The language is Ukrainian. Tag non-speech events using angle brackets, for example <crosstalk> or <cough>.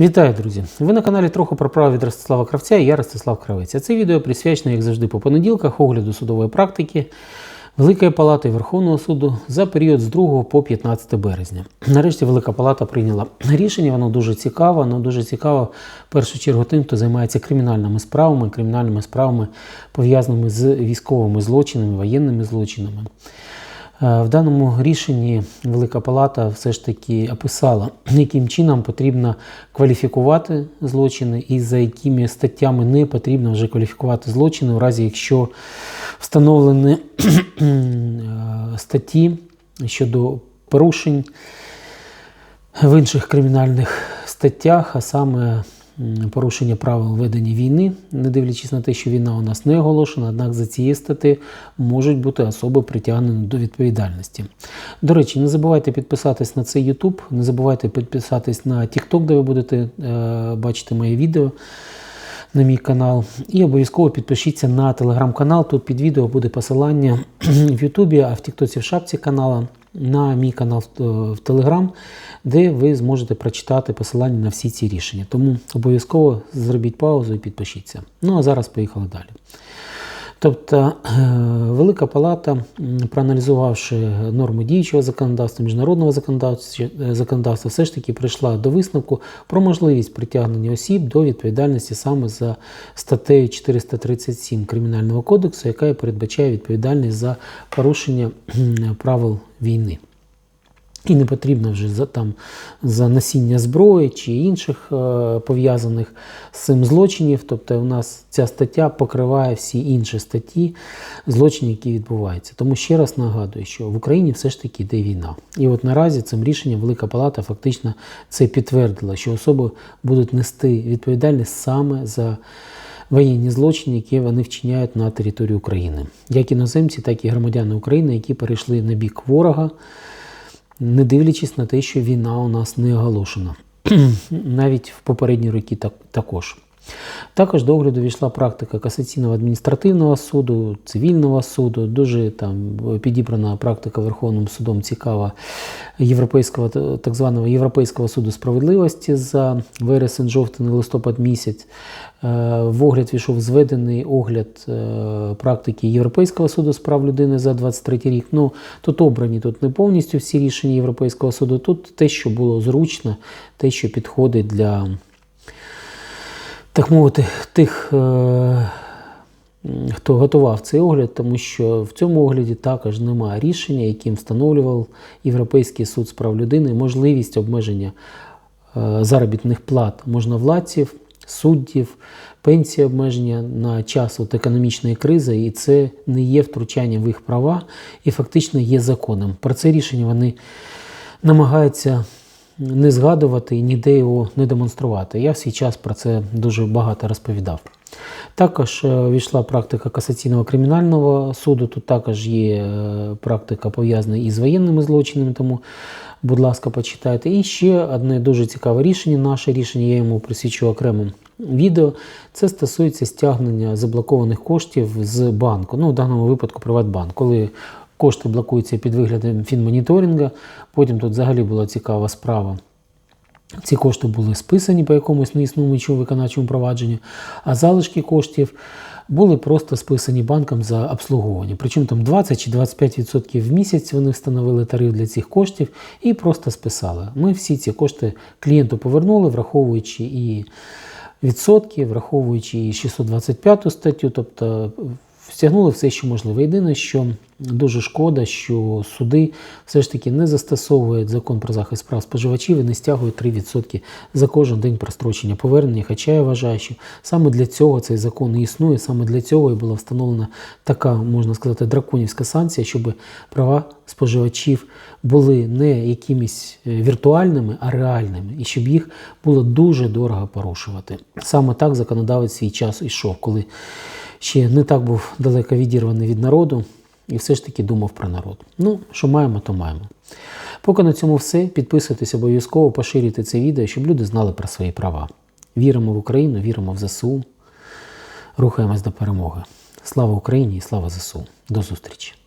Вітаю, друзі! Ви на каналі трохи про право від Ростислава Кравця і я Ростислав Кравець. А Це відео присвячено, як завжди, по понеділках огляду судової практики Великої Палати Верховного суду за період з 2 по 15 березня. Нарешті Велика Палата прийняла рішення, воно дуже цікаве, воно дуже цікаво в першу чергу тим, хто займається кримінальними справами, кримінальними справами пов'язаними з військовими злочинами, воєнними злочинами. Е, В даному рішенні Велика Палата все ж таки описала, яким чином потрібно кваліфікувати злочини і за якими статтями не потрібно вже кваліфікувати злочини, в разі якщо встановлені е, статті щодо порушень в інших кримінальних статтях, а саме порушення правил ведення війни, не дивлячись на те, що війна у нас не оголошена, однак за цією статтею можуть бути особи притягнені до відповідальності. До речі, не забувайте підписатись на цей YouTube, не забувайте підписатись на TikTok, де ви будете е, бачити мої відео на мій канал. І обов'язково підпишіться на телеграм-канал. Тут під відео буде посилання <clears throat> в Ютубі, а в Тіктоці в шапці канала на мій канал в- Телеграм, де ви зможете прочитати посилання на всі ці рішення. Тому обов'язково зробіть паузу і підпишіться. Ну а зараз поїхали далі. Тобто е, Велика Палата, проаналізувавши норми діючого законодавства, міжнародного законодавства, е, все ж таки прийшла до висновку про можливість притягнення осіб до відповідальності саме за статтею 437 Кримінального кодексу, яка і передбачає відповідальність за порушення правил війни. І не потрібно вже за, там, за носіння зброї чи інших е, пов'язаних з цим злочинів. Тобто у нас ця стаття покриває всі інші статті злочинів, які відбуваються. Тому ще раз нагадую, що в Україні все ж таки йде війна. І от наразі цим рішенням Велика Палата фактично це підтвердила, що особи будуть нести відповідальність саме за воєнні злочини, які вони вчиняють на території України. Як іноземці, так і громадяни України, які перейшли на бік ворога не дивлячись на те, що війна у нас не оголошена. <clears throat> Навіть в попередні роки так, також. Також до огляду війшла практика касаційного адміністративного суду, цивільного суду. Дуже там підібрана практика Верховним судом цікава європейського так званого Європейського суду справедливості за вересень, жовтень, листопад місяць. Е, В огляд війшов зведений огляд е, практики Європейського суду з прав людини за 23 рік. Ну тут обрані тут не повністю всі рішення Європейського суду. Тут те, що було зручно, те, що підходить для так мовити, тих, е, хто готував цей огляд, тому що в цьому огляді також немає рішення, яким встановлював Європейський суд з прав людини можливість обмеження е, заробітних плат можновладців, суддів, пенсії обмеження на час от економічної кризи, і це не є втручанням в їх права і фактично є законом. Про це рішення вони намагаються не згадувати і ніде його не демонструвати. Я в свій час про це дуже багато розповідав. Також е, війшла практика касаційного кримінального суду. Тут також є е, практика пов'язана із воєнними злочинами, тому, будь ласка, почитайте. І ще одне дуже цікаве рішення. Наше рішення, я йому присвячу окремим відео. Це стосується стягнення заблокованих коштів з банку. Ну, в даному випадку Приватбанк. Коли кошти блокуються під виглядом фінмоніторинга, потім тут взагалі була цікава справа. Ці кошти були списані по якомусь неіснуючому виконавчому провадженню, а залишки коштів були просто списані банком за обслуговування. Причому там 20 чи 25% в місяць вони встановили тариф для цих коштів і просто списали. Ми всі ці кошти клієнту повернули, враховуючи і відсотки, враховуючи і 625 статтю, тобто стягнули все, що можливо. Єдине, що дуже шкода, що суди все ж таки не застосовують закон про захист прав споживачів і не стягують 3% за кожен день прострочення повернення. Хоча я вважаю, що саме для цього цей закон і існує, саме для цього і була встановлена така, можна сказати, драконівська санкція, щоб права споживачів були не якимись е, віртуальними, а реальними, і щоб їх було дуже дорого порушувати. Саме так законодавець свій час ішов, коли ще не так був далеко відірваний від народу і все ж таки думав про народ. Ну, що маємо, то маємо. Поки на цьому все. Підписуйтесь обов'язково, поширюйте це відео, щоб люди знали про свої права. Віримо в Україну, віримо в ЗСУ. Рухаємось до перемоги. Слава Україні і слава ЗСУ. До зустрічі!